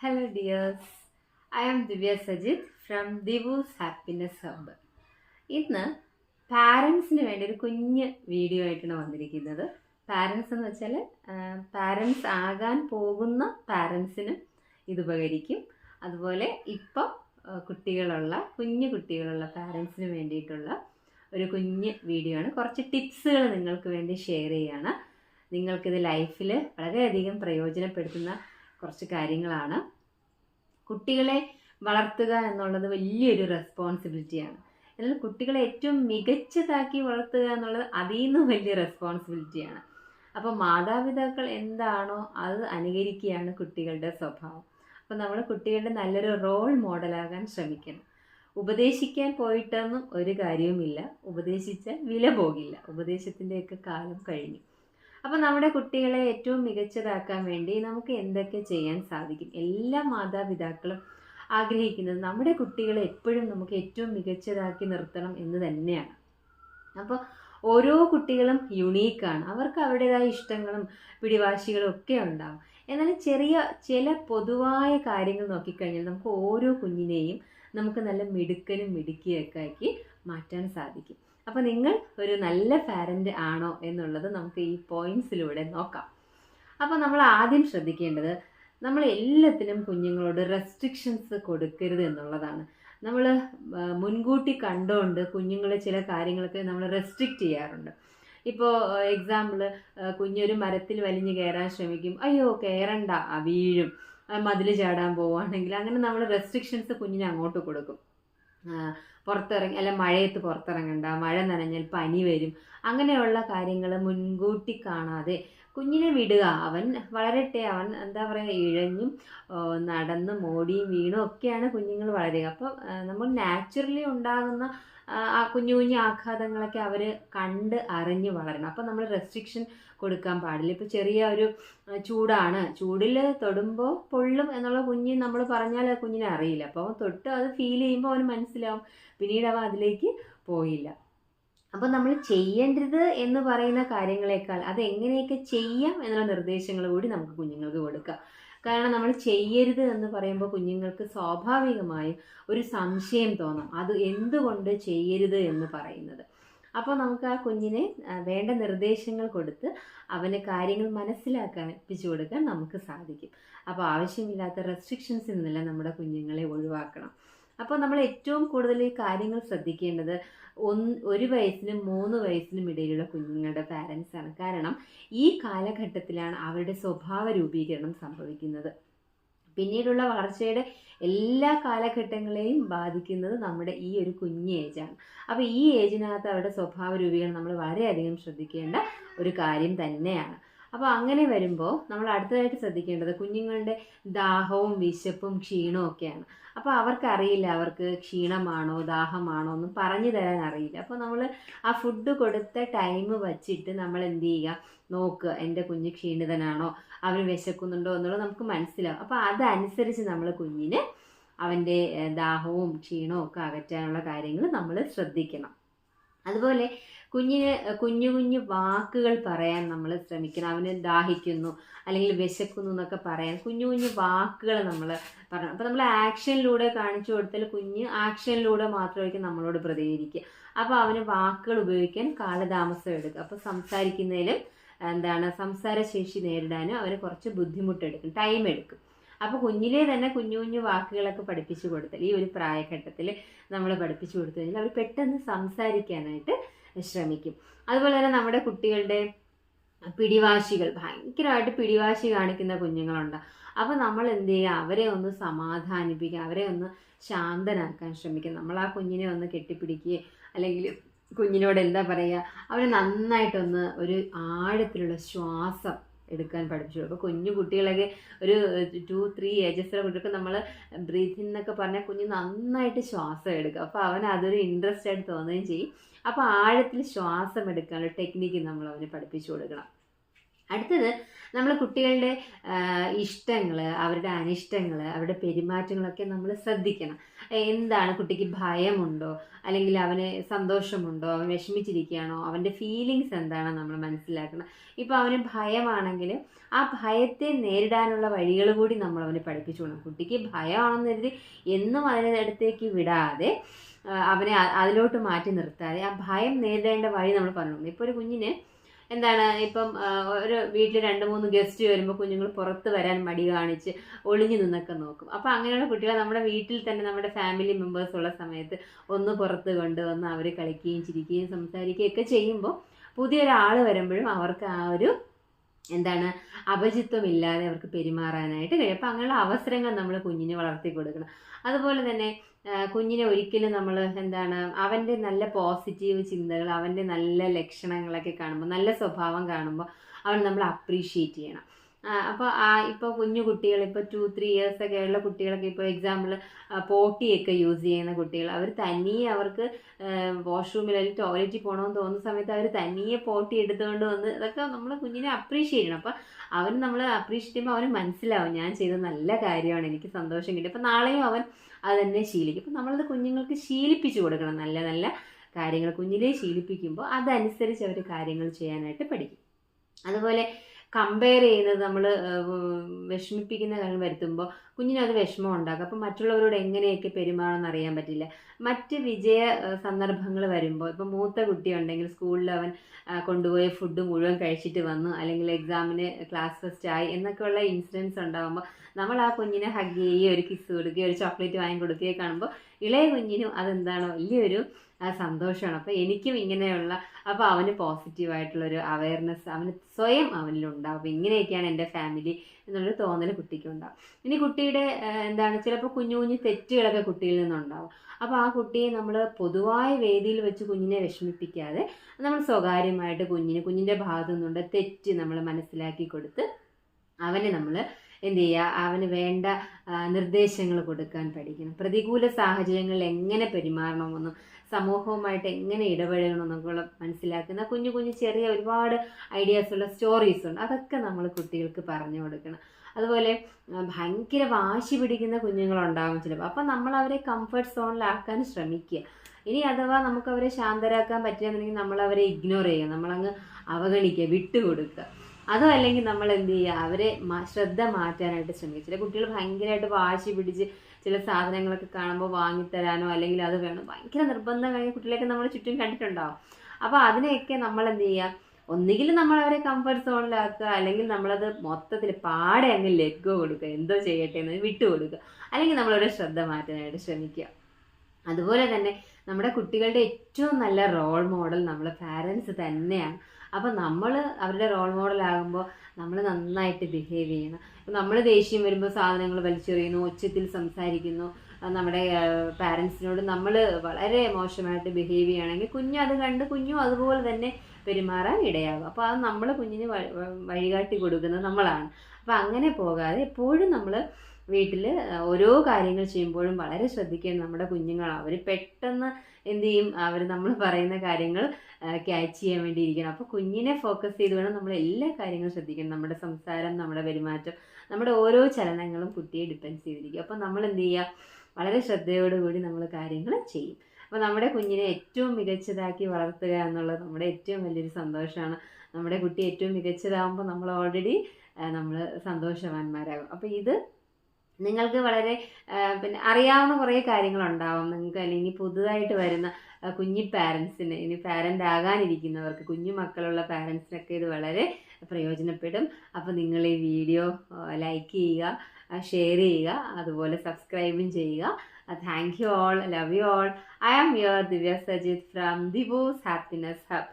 Hello, dears I am Divya Sajid from Divu's Happiness hub ഇന്ന് പാരൻസിന് വേണ്ടി ഒരു കുഞ്ഞ് വീഡിയോ ആയിട്ടാണ് വന്നിരിക്കുന്നത്. പാരൻസ് എന്ന് വെച്ചാൽ പാരൻസ് ആകാൻ പോകുന്ന പാരൻസിനും ഇത് ഉപകരിക്കും. അതുപോലെ ഇപ്പോൾ കുട്ടികളുള്ള കുഞ്ഞു കുട്ടികളുള്ള പാരൻസിന് വേണ്ടിയിട്ടുള്ള ഒരു കുഞ്ഞ് വീഡിയോ ആണ്. കുറച്ച് ടിപ്സുകൾ നിങ്ങൾക്ക് വേണ്ടി ഷെയർ ചെയ്യുകയാണ് നിങ്ങൾക്കിത് ലൈഫിൽ വളരെയധികം പ്രയോജനപ്പെടുത്തുന്ന കുറച്ച് കാര്യങ്ങളാണ്. കുട്ടികളെ വളർത്തുക എന്നുള്ളത് വലിയൊരു റെസ്പോൺസിബിലിറ്റിയാണ് എന്നാൽ കുട്ടികളെ ഏറ്റവും മികച്ചതാക്കി വളർത്തുക എന്നുള്ളത് അതിൽ നിന്നും വലിയ റെസ്പോൺസിബിലിറ്റിയാണ് അപ്പോൾ മാതാപിതാക്കൾ എന്താണോ അത് അനുകരിക്കുകയാണ് കുട്ടികളുടെ സ്വഭാവം. അപ്പോൾ നമ്മൾ കുട്ടികളുടെ നല്ലൊരു റോൾ മോഡലാകാൻ ശ്രമിക്കണം. ഉപദേശിക്കാൻ പോയിട്ടൊന്നും ഒരു കാര്യവുമില്ല. ഉപദേശിച്ചാൽ വില പോകില്ല. ഉപദേശത്തിന്റെയൊക്കെ കാലം കഴിഞ്ഞു. അപ്പോൾ നമ്മുടെ കുട്ടികളെ ഏറ്റവും മികച്ചതാക്കാൻ വേണ്ടി നമുക്ക് എന്തൊക്കെ ചെയ്യാൻ സാധിക്കും? എല്ലാ മാതാപിതാക്കളും ആഗ്രഹിക്കുന്നത് നമ്മുടെ കുട്ടികളെ എപ്പോഴും നമുക്ക് ഏറ്റവും മികച്ചതാക്കി നിർത്തണം എന്ന് തന്നെയാണ്. അപ്പോൾ ഓരോ കുട്ടികളും യുണീക്കാണ് അവർക്ക് അവരുടേതായ ഇഷ്ടങ്ങളും പിടിവാശികളും ഒക്കെ ഉണ്ടാവും. എന്നാൽ ചെറിയ ചില പൊതുവായ കാര്യങ്ങൾ നോക്കിക്കഴിഞ്ഞാൽ നമുക്ക് ഓരോ കുഞ്ഞിനെയും നമുക്ക് നല്ല മിടുക്കനും മിടുക്കിയൊക്കെ ആക്കി മാറ്റാൻ സാധിക്കും. അപ്പോൾ നിങ്ങൾ ഒരു നല്ല പാരന്റ് ആണോ എന്നുള്ളത് നമുക്ക് ഈ പോയിന്റ്സിലൂടെ നോക്കാം. അപ്പോൾ നമ്മൾ ആദ്യം ശ്രദ്ധിക്കേണ്ടത് നമ്മൾ എല്ലാത്തിനും കുഞ്ഞുങ്ങളോട് റെസ്ട്രിക്ഷൻസ് കൊടുക്കരുത് എന്നുള്ളതാണ്. നമ്മൾ മുൻകൂട്ടി കണ്ടുകൊണ്ട് കുഞ്ഞുങ്ങളെ ചില കാര്യങ്ങളൊക്കെ നമ്മൾ റെസ്ട്രിക്റ്റ് ചെയ്യാറുണ്ട്. ഇപ്പോൾ എക്സാമ്പിൾ കുഞ്ഞൊരു മരത്തിൽ വലിഞ്ഞ് കയറാൻ ശ്രമിക്കും. അയ്യോ കയറണ്ട വീഴും. മതിൽ ചാടാൻ പോവുകയാണെങ്കിൽ അങ്ങനെ നമ്മൾ റെസ്ട്രിക്ഷൻസ് കുഞ്ഞിനെ അങ്ങോട്ട് കൊടുക്കും. പുറത്തിറങ്ങി അല്ല മഴയത്ത് പുറത്തിറങ്ങണ്ട മഴ നനഞ്ഞാൽ പനി വരും അങ്ങനെയുള്ള കാര്യങ്ങൾ മുൻകൂട്ടി കാണാതെ കുഞ്ഞിനെ വിടുക. അവൻ വളരട്ടെ അവൻ എന്താ പറയുക ഇഴഞ്ഞും നടന്നും ഓടിയും വീണും ഒക്കെയാണ് കുഞ്ഞുങ്ങൾ വളരുക. അപ്പോൾ നമ്മൾ നാച്ചുറലി ഉണ്ടാകുന്ന ആ കുഞ്ഞു കുഞ്ഞു ആഘാതങ്ങളൊക്കെ അവർ കണ്ട് അറിഞ്ഞ് വളരണം. അപ്പോൾ നമ്മൾ റെസ്ട്രിക്ഷൻ കൊടുക്കാൻ പാടില്ല. ഇപ്പോൾ ചെറിയ ഒരു ചൂടാണ്. ചൂടിൽ തൊടുമ്പോൾ പൊള്ളും എന്നുള്ള കുഞ്ഞ് നമ്മൾ പറഞ്ഞാൽ കുഞ്ഞിനെ അറിയില്ല. അപ്പോൾ അവൻ തൊട്ട് അത് ഫീൽ ചെയ്യുമ്പോൾ അവന് മനസ്സിലാവും. പിന്നീട് അവൻ അതിലേക്ക് പോയില്ല. അപ്പോൾ നമ്മൾ ചെയ്യേണ്ടത് എന്ന് പറയുന്ന കാര്യങ്ങളെക്കാൾ അത് എങ്ങനെയൊക്കെ ചെയ്യാം എന്നുള്ള നിർദ്ദേശങ്ങൾ കൂടി നമുക്ക് കുഞ്ഞുങ്ങൾക്ക് കൊടുക്കാം. കാരണം നമ്മൾ ചെയ്യരുത് എന്ന് പറയുമ്പോൾ കുഞ്ഞുങ്ങൾക്ക് സ്വാഭാവികമായും ഒരു സംശയം തോന്നും. അത് എന്തുകൊണ്ട് ചെയ്യരുത് എന്ന് പറയുന്നത്. അപ്പോൾ നമുക്ക് ആ കുഞ്ഞിനെ വേണ്ട നിർദ്ദേശങ്ങൾ കൊടുത്ത് അവന് കാര്യങ്ങൾ മനസ്സിലാക്കിപ്പിച്ചു കൊടുക്കാൻ നമുക്ക് സാധിക്കും. അപ്പോൾ ആവശ്യമില്ലാത്ത റെസ്ട്രിക്ഷൻസിൽ നിന്നെല്ലാം നമ്മുടെ കുഞ്ഞുങ്ങളെ ഒഴിവാക്കണം. അപ്പോൾ നമ്മൾ ഏറ്റവും കൂടുതൽ കാര്യങ്ങൾ ശ്രദ്ധിക്കേണ്ടത് ഒന്ന് ഒരു വയസ്സിനും മൂന്ന് വയസ്സിനും ഇടയിലുള്ള കുഞ്ഞുങ്ങളുടെ പാരൻസ് ആണ്. കാരണം ഈ കാലഘട്ടത്തിലാണ് അവരുടെ സ്വഭാവ രൂപീകരണം സംഭവിക്കുന്നത്. പിന്നീടുള്ള വളർച്ചയുടെ എല്ലാ കാലഘട്ടങ്ങളെയും ബാധിക്കുന്നത് നമ്മുടെ ഈ ഒരു കുഞ്ഞ് ഏജാണ് അപ്പോൾ ഈ ഏജിനകത്ത് അവരുടെ സ്വഭാവ രൂപീകരണം നമ്മൾ വളരെയധികം ശ്രദ്ധിക്കേണ്ട ഒരു കാര്യം തന്നെയാണ്. അപ്പോൾ അങ്ങനെ വരുമ്പോൾ നമ്മൾ അടുത്തതായിട്ട് ശ്രദ്ധിക്കേണ്ടത് കുഞ്ഞുങ്ങളുടെ ദാഹവും വിശപ്പും ക്ഷീണവും ഒക്കെയാണ്. അപ്പോൾ അവർക്കറിയില്ല അവർക്ക് ക്ഷീണമാണോ ദാഹമാണോ ഒന്നും പറഞ്ഞു തരാൻ അറിയില്ല. അപ്പോൾ നമ്മൾ ആ ഫുഡ് കൊടുത്ത ടൈം വച്ചിട്ട് നമ്മൾ എന്ത് ചെയ്യുക? നോക്കുക എന്റെ കുഞ്ഞ് ക്ഷീണിതനാണോ? അവന് വിശക്കുന്നുണ്ടോ? എന്നുള്ളത് നമുക്ക് മനസ്സിലാവും. അപ്പോൾ അതനുസരിച്ച് നമ്മൾ കുഞ്ഞിന് അവന്റെ ദാഹവും ക്ഷീണവും ഒക്കെ അകറ്റാനുള്ള കാര്യങ്ങൾ നമ്മൾ ശ്രദ്ധിക്കണം. അതുപോലെ കുഞ്ഞിന് കുഞ്ഞു കുഞ്ഞു വാക്കുകൾ പറയാൻ നമ്മൾ ശ്രമിക്കണം. അവന് ദാഹിക്കുന്നു അല്ലെങ്കിൽ വിശക്കുന്നു എന്നൊക്കെ പറയാൻ കുഞ്ഞു കുഞ്ഞു വാക്കുകൾ നമ്മൾ പറയണം. അപ്പോൾ നമ്മൾ ആക്ഷനിലൂടെ കാണിച്ചു കൊടുത്താൽ കുഞ്ഞ് ആക്ഷനിലൂടെ മാത്രമായിരിക്കും നമ്മളോട് പ്രതികരിക്കുക. അപ്പോൾ അവന് വാക്കുകൾ ഉപയോഗിക്കാൻ കാലതാമസം എടുക്കും അപ്പോൾ സംസാരിക്കുന്നതിലും എന്താണ് സംസാരശേഷി നേരിടാനും അവന് കുറച്ച് ബുദ്ധിമുട്ടെടുക്കും ടൈം എടുക്കും. അപ്പോൾ കുഞ്ഞിലേ തന്നെ കുഞ്ഞു കുഞ്ഞു വാക്കുകളൊക്കെ പഠിപ്പിച്ചു കൊടുത്താൽ ഈ ഒരു പ്രായഘട്ടത്തിൽ നമ്മൾ പഠിപ്പിച്ചു കൊടുത്തു കഴിഞ്ഞാൽ അവർ പെട്ടെന്ന് സംസാരിക്കാനായിട്ട് ശ്രമിക്കും. അതുപോലെ തന്നെ നമ്മുടെ കുട്ടികളുടെ പിടിവാശികൾ ഭയങ്കരമായിട്ട് പിടിവാശി കാണിക്കുന്ന കുഞ്ഞുങ്ങളുണ്ട്. അപ്പോൾ നമ്മൾ എന്ത് ചെയ്യുക? അവരെ ഒന്ന് സമാധാനിപ്പിക്കുക അവരെ ഒന്ന് ശാന്തനാക്കാൻ ശ്രമിക്കുക. നമ്മൾ ആ കുഞ്ഞിനെ ഒന്ന് കെട്ടിപ്പിടിക്കുകയോ അല്ലെങ്കിൽ കുഞ്ഞിനോട് എന്താ പറയുക? അവരെ നന്നായിട്ടൊന്ന് ഒരു ആഴത്തിലുള്ള ശ്വാസം എടുക്കാൻ പഠിപ്പിച്ചു. അപ്പോൾ കുഞ്ഞു കുട്ടികളൊക്കെ ഒരു ടു ത്രീ ഏജസിലെ കുട്ടികൾക്ക് നമ്മൾ ബ്രീത്തിങ് എന്നൊക്കെ പറഞ്ഞാൽ കുഞ്ഞ് നന്നായിട്ട് ശ്വാസം എടുക്കുക അപ്പോൾ അവൻ അതൊരു ഇൻട്രസ്റ്റ് ആയിട്ട് തോന്നുകയും ചെയ്യും. അപ്പോൾ ആഴത്തിൽ ശ്വാസം എടുക്കാനുള്ള ടെക്നിക്ക് നമ്മൾ അവന് പഠിപ്പിച്ചു കൊടുക്കണം. അടുത്തത് നമ്മൾ കുട്ടികളുടെ ഇഷ്ടങ്ങൾ അവരുടെ അനിഷ്ടങ്ങൾ അവരുടെ പെരുമാറ്റങ്ങളൊക്കെ നമ്മൾ ശ്രദ്ധിക്കണം. എന്താണ് കുട്ടിക്ക് ഭയമുണ്ടോ? അല്ലെങ്കിൽ അവന് സന്തോഷമുണ്ടോ? അവൻ വിഷമിച്ചിരിക്കുകയാണോ? അവന്റെ ഫീലിങ്സ് എന്താണ് നമ്മൾ മനസ്സിലാക്കണം. ഇപ്പോൾ അവന് ഭയമാണെങ്കിൽ ആ ഭയത്തെ നേരിടാനുള്ള വഴികൾ കൂടി നമ്മൾ അവനെ പഠിപ്പിച്ചു കൊടുക്കണം. കുട്ടിക്ക് ഭയമാണെന്ന് കരുതി എന്നും അതിനടുത്തേക്ക് വിടാതെ അവനെ അതിലോട്ട് മാറ്റി നിർത്താതെ ആ ഭയം നേരിടേണ്ട വഴി നമ്മൾ പറഞ്ഞു ഇപ്പോൾ ഒരു കുഞ്ഞിന് എന്താണ് ഇപ്പം ഒരു വീട്ടിൽ രണ്ട് മൂന്ന് ഗസ്റ്റ് വരുമ്പോൾ കുഞ്ഞുങ്ങൾ പുറത്ത് വരാൻ മടി കാണിച്ച് ഒളിഞ്ഞു നിന്നൊക്കെ നോക്കും. അപ്പോൾ അങ്ങനെയുള്ള കുട്ടികളെ നമ്മുടെ വീട്ടിൽ തന്നെ നമ്മുടെ ഫാമിലി മെമ്പേഴ്സ് ഉള്ള സമയത്ത് ഒന്ന് പുറത്ത് കൊണ്ടുവന്ന് അവർ കളിക്കുകയും ചിരിക്കുകയും സംസാരിക്കുകയും ഒക്കെ ചെയ്യുമ്പോൾ പുതിയൊരാൾ വരുമ്പോഴും അവർക്ക് ആ ഒരു എന്താണ് അപചിത്വമില്ലാതെ അവർക്ക് പെരുമാറാനായിട്ട് കഴിയും. അപ്പം അങ്ങനെയുള്ള അവസരങ്ങൾ നമ്മൾ കുഞ്ഞിനെ വളർത്തി കൊടുക്കണം അതുപോലെ തന്നെ കുഞ്ഞിനെ ഒരിക്കലും നമ്മൾ എന്താണ് അവന്റെ നല്ല പോസിറ്റീവ് ചിന്തകൾ അവന്റെ നല്ല ലക്ഷണങ്ങളൊക്കെ കാണുമ്പോൾ നല്ല സ്വഭാവം കാണുമ്പോൾ അവൻ നമ്മൾ അപ്രീഷിയേറ്റ് ചെയ്യണം. അപ്പോൾ ആ ഇപ്പോൾ കുഞ്ഞു കുട്ടികൾ ഇപ്പോൾ ടു ത്രീ ഇയേഴ്സ് ഒക്കെ ഉള്ള കുട്ടികളൊക്കെ ഇപ്പോൾ എക്സാമ്പിൾ പോട്ടിയൊക്കെ യൂസ് ചെയ്യുന്ന കുട്ടികൾ അവർ തനിയെ അവർക്ക് വാഷ്റൂമിൽ അല്ലെങ്കിൽ ടോയ്ലറ്റിൽ പോകണമെന്ന് തോന്നുന്ന സമയത്ത് അവർ തനിയെ പോട്ടി എടുത്തുകൊണ്ട് വന്ന് ഇതൊക്കെ നമ്മൾ കുഞ്ഞിനെ അപ്രീഷിയേറ്റ് ചെയ്യണം. അപ്പോൾ അവൻ നമ്മൾ അപ്രീഷിയേറ്റ് ചെയ്യുമ്പോൾ അവന് മനസ്സിലാവും ഞാൻ ചെയ്ത നല്ല കാര്യമാണ് എനിക്ക് സന്തോഷം കിട്ടി. അപ്പോൾ നാളെയും അവൻ അത് തന്നെ ശീലിക്കും. അപ്പോൾ നമ്മളത് കുഞ്ഞുങ്ങൾക്ക് ശീലിപ്പിച്ചു കൊടുക്കണം നല്ല നല്ല കാര്യങ്ങൾ കുഞ്ഞിലേ ശീലിപ്പിക്കുമ്പോൾ അതനുസരിച്ച് അവർ കാര്യങ്ങൾ ചെയ്യാനായിട്ട് പഠിക്കും. അതുപോലെ കമ്പയർ ചെയ്യുന്നത് നമ്മൾ വിഷമിപ്പിക്കുന്ന കാര്യം വരുത്തുമ്പോൾ കുഞ്ഞിനത് വിഷമം ഉണ്ടാക്കും. അപ്പം മറ്റുള്ളവരോട് എങ്ങനെയൊക്കെ പെരുമാറണമെന്ന് അറിയാൻ പറ്റില്ല. മറ്റ് വിജയ സന്ദർഭങ്ങൾ വരുമ്പോൾ ഇപ്പം മൂത്ത കുട്ടി ഉണ്ടെങ്കിൽ സ്കൂളിൽ അവൻ കൊണ്ടുപോയ ഫുഡ് മുഴുവൻ കഴിച്ചിട്ട് വന്നു അല്ലെങ്കിൽ എക്സാമിന് ക്ലാസ് ഫസ്റ്റ് ആയി എന്നൊക്കെയുള്ള ഇൻസിഡൻസ് ഉണ്ടാകുമ്പോൾ നമ്മൾ ആ കുഞ്ഞിനെ ഹഗ് ചെയ്യുകയോ ഒരു കിസ് കൊടുക്കുകയോ ഒരു ചോക്ലേറ്റ് വാങ്ങി കൊടുക്കുകയോ കാണുമ്പോൾ ഇളയ കുഞ്ഞിനും അതെന്താണ് വലിയൊരു സന്തോഷമാണ്. അപ്പോൾ എനിക്കും ഇങ്ങനെയുള്ള അപ്പോൾ അവന് പോസിറ്റീവായിട്ടുള്ളൊരു അവയർനെസ് അവന് സ്വയം അവനിലുണ്ടാവും. അപ്പോൾ ഇങ്ങനെയൊക്കെയാണ് എന്റെ ഫാമിലി എന്നുള്ളൊരു തോന്നൽ കുട്ടിക്കുണ്ടാവും ഇനി കുട്ടിയുടെ എന്താണ് ചിലപ്പോൾ കുഞ്ഞു കുഞ്ഞു തെറ്റുകളൊക്കെ കുട്ടിയിൽ നിന്നുണ്ടാവും. അപ്പോൾ ആ കുട്ടിയെ നമ്മൾ പൊതുവായ വേദിയിൽ വെച്ച് കുഞ്ഞിനെ വിഷമിപ്പിക്കാതെ നമ്മൾ സ്വകാര്യമായിട്ട് കുഞ്ഞിന് കുഞ്ഞിന്റെ ഭാഗത്തു നിന്നുണ്ട് തെറ്റ് നമ്മൾ മനസ്സിലാക്കി കൊടുത്ത് അവനെ നമ്മൾ എന്ത് ചെയ്യുക? അവന് വേണ്ട നിർദ്ദേശങ്ങൾ കൊടുക്കാൻ പഠിക്കണം പ്രതികൂല സാഹചര്യങ്ങളിൽ എങ്ങനെ പെരുമാറണമെന്നും സമൂഹവുമായിട്ട് എങ്ങനെ ഇടപഴകണമെന്നൊക്കെയുള്ള മനസ്സിലാക്കുന്ന കുഞ്ഞു കുഞ്ഞു ചെറിയ ഒരുപാട് ഐഡിയാസ് ഉള്ള സ്റ്റോറീസ് ഉണ്ട്. അതൊക്കെ നമ്മൾ കുട്ടികൾക്ക് പറഞ്ഞു കൊടുക്കണം. അതുപോലെ ഭയങ്കര വാശി പിടിക്കുന്ന കുഞ്ഞുങ്ങളുണ്ടാകും ചിലപ്പോൾ. അപ്പം നമ്മൾ അവരെ കംഫർട്ട് സോണിലാക്കാൻ ശ്രമിക്കുക. ഇനി അഥവാ നമുക്ക് അവരെ ശാന്തരാക്കാൻ പറ്റുകയെന്നുണ്ടെങ്കിൽ നമ്മൾ അവരെ ഇഗ്നോർ ചെയ്യുക. നമ്മളങ്ങ് അവഗണിക്കുക വിട്ടുകൊടുക്കുക. അതും അല്ലെങ്കിൽ നമ്മൾ എന്ത് ചെയ്യുക? അവരെ ശ്രദ്ധ മാറ്റാനായിട്ട് ശ്രമിക്കുക. ചില കുട്ടികൾ ഭയങ്കരമായിട്ട് വാശി പിടിച്ച് ചില സാധനങ്ങളൊക്കെ കാണുമ്പോൾ വാങ്ങിത്തരാനോ അല്ലെങ്കിൽ അത് വേണം? ഭയങ്കര നിർബന്ധം കഴിഞ്ഞ കുട്ടികളെയൊക്കെ നമ്മൾ ചുറ്റും കണ്ടിട്ടുണ്ടാവും. അപ്പോൾ അതിനെയൊക്കെ നമ്മൾ എന്ത് ചെയ്യുക? ഒന്നുകിൽ നമ്മൾ അവരെ കംഫർട്ട് സോണിലാക്കുക അല്ലെങ്കിൽ നമ്മളത് മൊത്തത്തിൽ പാടെ അങ്ങ് ലെഗോ കൊടുക്കുക. എന്തോ ചെയ്യട്ടെ എന്ന് വിട്ടു കൊടുക്കുക. അല്ലെങ്കിൽ നമ്മളവരുടെ ശ്രദ്ധ മാറ്റാനായിട്ട് ശ്രമിക്കുക. അതുപോലെ തന്നെ നമ്മുടെ കുട്ടികളുടെ ഏറ്റവും നല്ല റോൾ മോഡൽ നമ്മൾ പാരൻസ് തന്നെയാണ്. അപ്പോൾ നമ്മൾ അവരുടെ റോൾ മോഡൽ ആകുമ്പോൾ നമ്മൾ നന്നായിട്ട് ബിഹേവ് ചെയ്യണം. ഇപ്പം നമ്മൾ ദേഷ്യം വരുമ്പോൾ സാധനങ്ങൾ വലിച്ചെറിയുന്നു ഉച്ചത്തിൽ സംസാരിക്കുന്നു. നമ്മുടെ പാരൻസിനോട് നമ്മൾ വളരെ മോശമായിട്ട് ബിഹേവ് ചെയ്യുകയാണെങ്കിൽ കുഞ്ഞ് അത് കണ്ട് കുഞ്ഞും അതുപോലെ തന്നെ പെരുമാറാൻ ഇടയാകും. അപ്പോൾ അത് നമ്മൾ കുഞ്ഞിന് വഴികാട്ടി കൊടുക്കുന്നത് നമ്മളാണ്. അപ്പോൾ അങ്ങനെ പോകാതെ എപ്പോഴും നമ്മൾ വീട്ടിൽ ഓരോ കാര്യങ്ങൾ ചെയ്യുമ്പോഴും വളരെ ശ്രദ്ധിക്കണം നമ്മുടെ കുഞ്ഞുങ്ങൾ അവർ പെട്ടെന്ന് എന്ത് ചെയ്യും? അവർ നമ്മൾ പറയുന്ന കാര്യങ്ങൾ ക്യാച്ച് ചെയ്യാൻ വേണ്ടി ഇരിക്കണം. അപ്പോൾ കുഞ്ഞിനെ ഫോക്കസ് ചെയ്ത് വേണം നമ്മൾ എല്ലാ കാര്യങ്ങളും ശ്രദ്ധിക്കണം. നമ്മുടെ സംസാരം നമ്മുടെ പെരുമാറ്റം നമ്മുടെ ഓരോ ചലനങ്ങളും കുട്ടിയെ ഡിപ്പെൻഡ് ചെയ്തിരിക്കും. അപ്പോൾ നമ്മൾ എന്ത് ചെയ്യുക വളരെ ശ്രദ്ധയോടുകൂടി നമ്മൾ കാര്യങ്ങൾ ചെയ്യും. അപ്പോൾ നമ്മുടെ കുഞ്ഞിനെ ഏറ്റവും മികച്ചതാക്കി വളർത്തുക എന്നുള്ളത് നമ്മുടെ ഏറ്റവും വലിയൊരു സന്തോഷമാണ്. നമ്മുടെ കുട്ടി ഏറ്റവും മികച്ചതാകുമ്പോൾ നമ്മൾ ഓൾറെഡി നമ്മൾ സന്തോഷവാന്മാരാകും. അപ്പോൾ ഇത് നിങ്ങൾക്ക് വളരെ പിന്നെ അറിയാവുന്ന കുറേ കാര്യങ്ങളുണ്ടാവും. നിങ്ങൾക്ക് അല്ലെങ്കിൽ പുതുതായിട്ട് വരുന്ന കുഞ്ഞി പാരൻസിന് ഇനി പാരന്റ് ആകാനിരിക്കുന്നവർക്ക് കുഞ്ഞു മക്കളുള്ള പാരൻസിനൊക്കെ ഇത് വളരെ പ്രയോജനപ്പെടും. അപ്പോൾ നിങ്ങൾ ഈ വീഡിയോ ലൈക്ക് ചെയ്യുക ഷെയർ ചെയ്യുക അതുപോലെ സബ്സ്ക്രൈബും ചെയ്യുക. Thank you all love you all I am your Divya Sajith from Divu's Happiness Hub.